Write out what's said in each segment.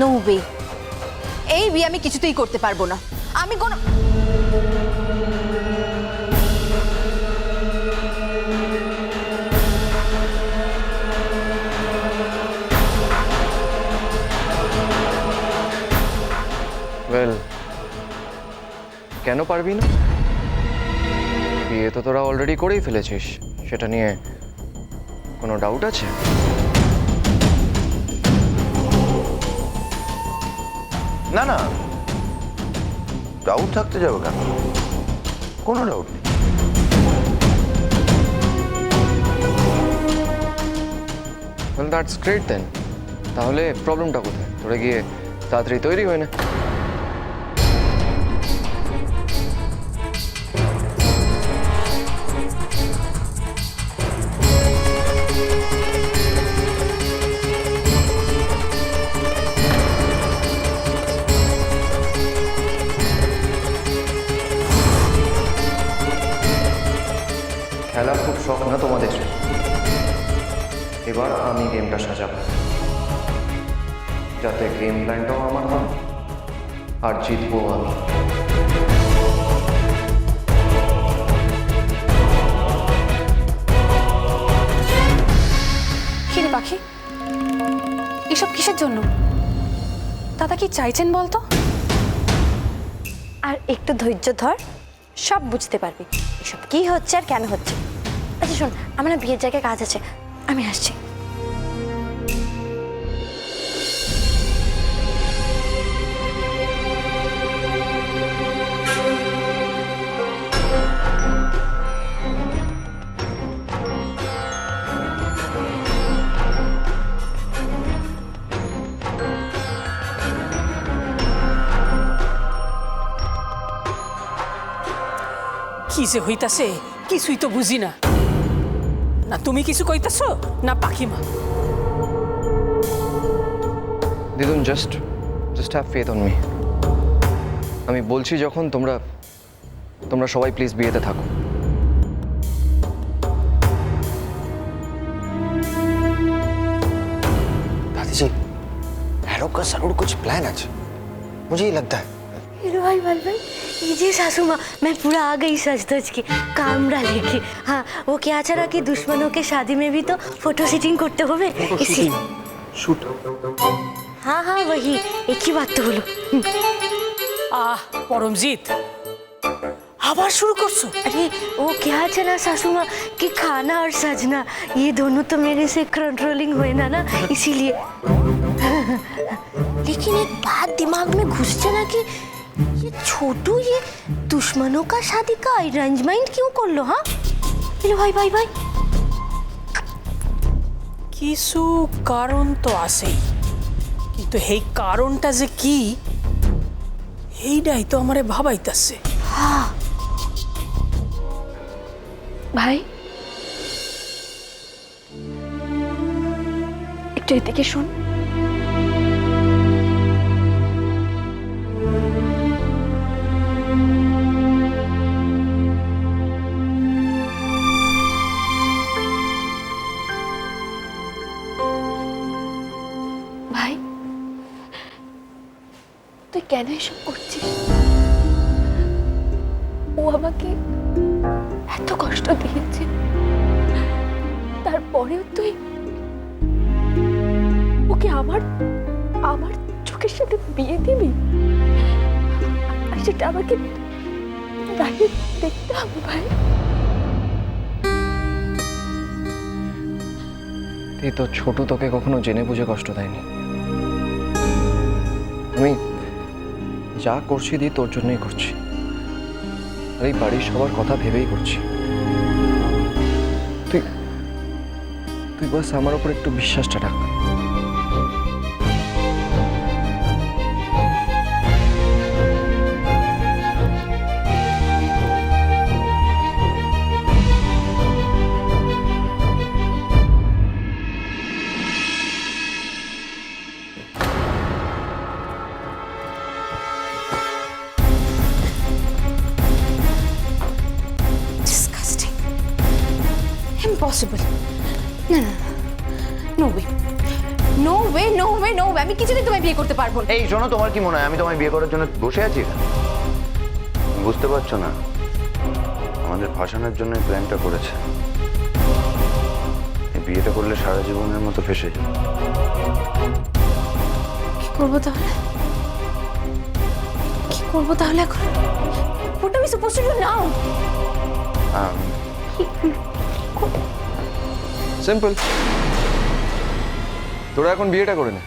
No way এই বিয়ে আমি কিছুতেই করতে পারব না। আমি কোনো কেন পারবি না? বিয়ে তো তোরা অলরেডি করেই ফেলেছিস। সেটা নিয়ে কোনো ডাউট আছে? না না। ডাউট থাকতে যাবে কেন? কোনো ডাউট নেই। ওয়েল দ্যাটস গ্রেট দেন তাহলে প্রবলেমটা কোথায়? তোরা গিয়ে তাড়াতাড়ি তৈরি হয় না। না তোমাদের? এবার আমি গেমটা সাজাবো। যাতে গেম প্ল্যানটাও আমার হয় আর জিতবো আমি। কিরে পাখি? এসব কিসের জন্য? দাদা কি চাইছেন বলতো? আর একটু ধৈর্য ধর সব বুঝতে পারবি। এসব কি হচ্ছে আর কেন হচ্ছে? আচ্ছা শোন, আমার না বিয়ের জায়গায় কাজ আছে। আমি আসছি। কি যে হইতাছে, কিছুই তো বুঝি না। না তুমি কিছু কইতাছ না পাখিমা দিদুন just just have faith on me আমি বলছি যখন তোমরা তোমরা সবাই প্লিজ বিয়েতে থাকো दादी जी हैरो का जरूर कुछ प्लान है मुझे ये लगता है हीरो भाई भाई भाई ये जी सासू माँ मैं पूरा आ गई सच धज के कामरा लेके हाँ वो क्या चाह कि दुश्मनों के शादी में भी तो फोटो शूटिंग करते हुए इसी शूट हाँ हाँ वही एक ही बात तो बोलो আহ পরমজিৎ আবার শুরু করছো अरे वो क्या चला सासू माँ कि खाना और सजना ये दोनों तो मेरे से कंट्रोलिंग हुए ना ना इसीलिए लेकिन एक बात दिमाग में घुस चला कि ये छोटू ये दुश्मनों का शादी का अरेंजमेंट क्यों कर लो हाँ हेलो भाई भाई भाई কিছু কারণ তো আছেই কিন্তু এই কারণটা যে কি এইটাই তো আমারে ভাবাইতাছে ভাই একটু এদিকে শোন কেন এসব করছিস? ও আমাকে এত কষ্ট দিয়েছে। তারপরেও তুই ওকে আমার আমার চোখের সাথে বিয়ে দিবি? আর সেটা আমাকে দাঁড়িয়ে দেখতে হবে ভাই। এই তো ছোট তোকে কখনো জেনে বুঝে কষ্ট দেয়নি। আমি যা করছি দি তোর জন্যই করছি। আর এই বাড়ির সবার কথা ভেবেই করছি। তুই তুই বাস, আমার ওপর একটু বিশ্বাসটা রাখ। Impossible. No no no. No way. No way no way no আমি কিছুতেই তোমায় বিয়ে করতে পারব না। এই শোনো তোমার কি মনে হয়? আমি তোমায় বিয়ে করার জন্য বসে আছি? বুঝতে পারছ না? আমাদের ফাঁসানোর জন্য প্ল্যানটা করেছে। এই বিয়েটা করলে সারা জীবনের মতো ফেসে যাবে। কি করব তাহলে? কি করব তাহলে এখন? What are we supposed to do now? Um, simple তোরা এখন বিয়েটা করে নে।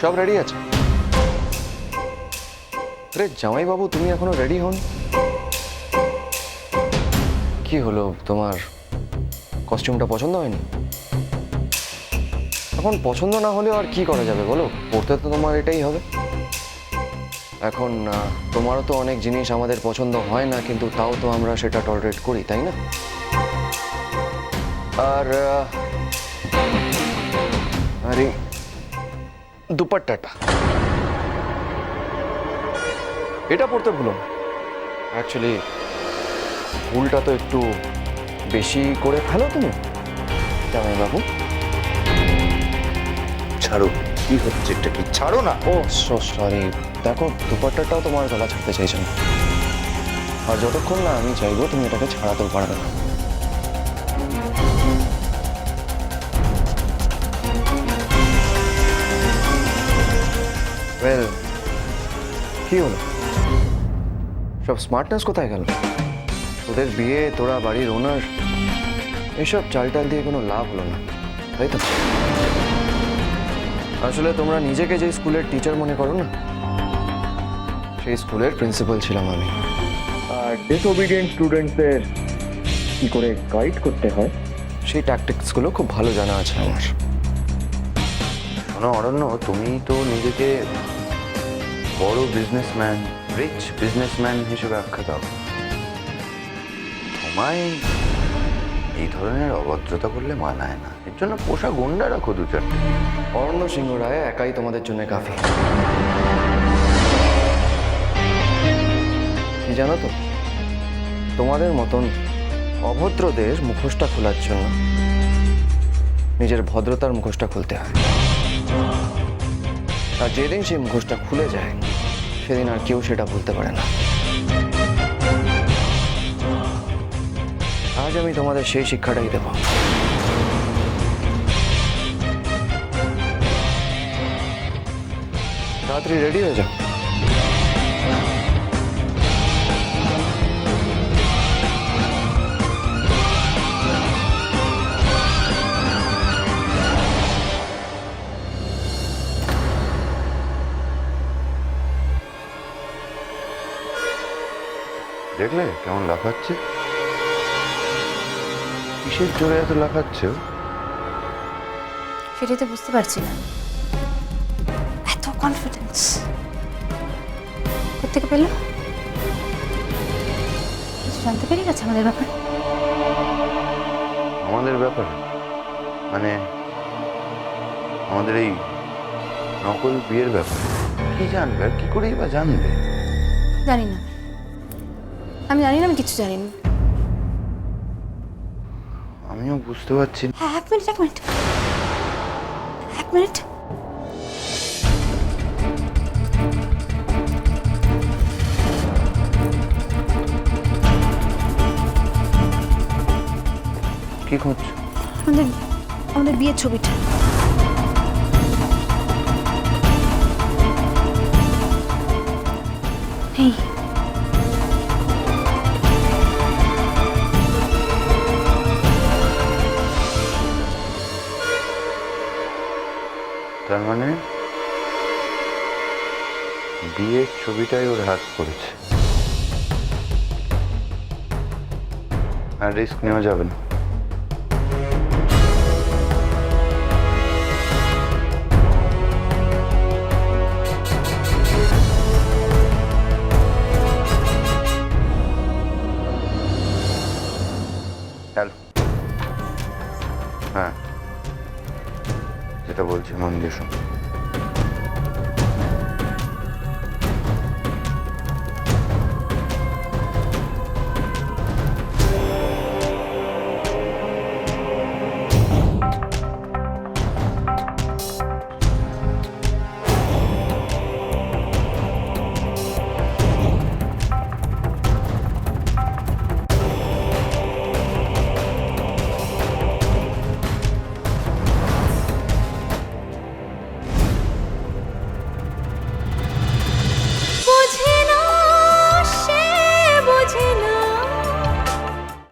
সব রেডি আছে? আরে জামাইবাবু, তুমি এখনও রেডি হন? কি হলো? তোমার কস্টিউমটা পছন্দ হয়নি? এখন পছন্দ না হলেও আর কি করা যাবে বলো? পড়তে তো তোমার এটাই হবে। এখন তোমারও তো অনেক জিনিস আমাদের পছন্দ হয় না, কিন্তু তাও তো আমরা সেটা টলারেট করি, তাই না? আর আর দুপাট্টাটা। এটা পড়তে ভুলো। অ্যাকচুয়ালি ফুলটা তো একটু বেশি করে ফেলো তুমি। জামাই বাবু। ছাড়ো কি হচ্ছে এটা কি? ছাড়ো না। ও সরি দেখো দুপাট্টাটাও তোমার গলা ছাড়তে চাইছে না। আর যতক্ষণ না আমি চাইব তুমি এটাকে ছাড়াতেও পারবে না। ওয়েল কি হলো? সব স্মার্টনেস কোথায় গেল? তোদের বিয়ে তোরা বাড়ির ওনার এসব চালটাল দিয়ে কোনো লাভ হলো না তাই তো? আসলে তোমরা নিজেকে যে স্কুলের টিচার মনে করো না সেই স্কুলের প্রিন্সিপাল ছিলাম আমি। আর ডিসওবিডিয়েন্ট স্টুডেন্টদের কি করে গাইড করতে হয়? সেই ট্যাকটিক্সগুলো খুব ভালো জানা আছে আমার। শোনো অরণ্য তুমি তো নিজেকে বড় বিজনেসম্যান রিচ বিজনেসম্যান হিসেবে আখ্যা দাও তোমায় এই ধরনের অভদ্রতা করলে মানায় না। এর জন্য পোষা গুন্ডা রাখো দু চারটে। অরণ্য সিংহ রায় একাই তোমাদের জন্য কাফি কি জানো তো? তোমাদের মতন অভদ্রদের মুখোশটা খোলার জন্য নিজের ভদ্রতার মুখোশটা খুলতে হয়। আর যেদিন সেই মুখোশটা খুলে যায়, সেদিন আর কেউ সেটা ভুলতে পারে না। আজ আমি তোমাদের সেই শিক্ষাটাই দেব। রাত্রি রেডি হয়ে যাও। দেখলে কেমন লাফাচ্ছে? কিসের জোরে এত লাফাচ্ছে? সেটাই তো বুঝতে পারছি না। এত কনফিডেন্স কোথেকে পেল? কিছু জানতে পেরে গেছে আমাদের ব্যাপারে? আমাদের ব্যাপারে? মানে আমাদের এই নকল বিয়ের ব্যাপারে? কি জানবে আর কি করেই বা জানবে? জানি না। আমি জানি না আমি কিছু জানি না। আমিও বুঝতে পারছি না। হ্যাঁ এক মিনিট এক মিনিট। এক মিনিট। কি খুঁজছো? আমাদের আমাদের বিয়ের ছবিটা। বিয়ের ছবিটাই ওর হাত পড়েছে আর রিস্ক নেওয়া যাবে না।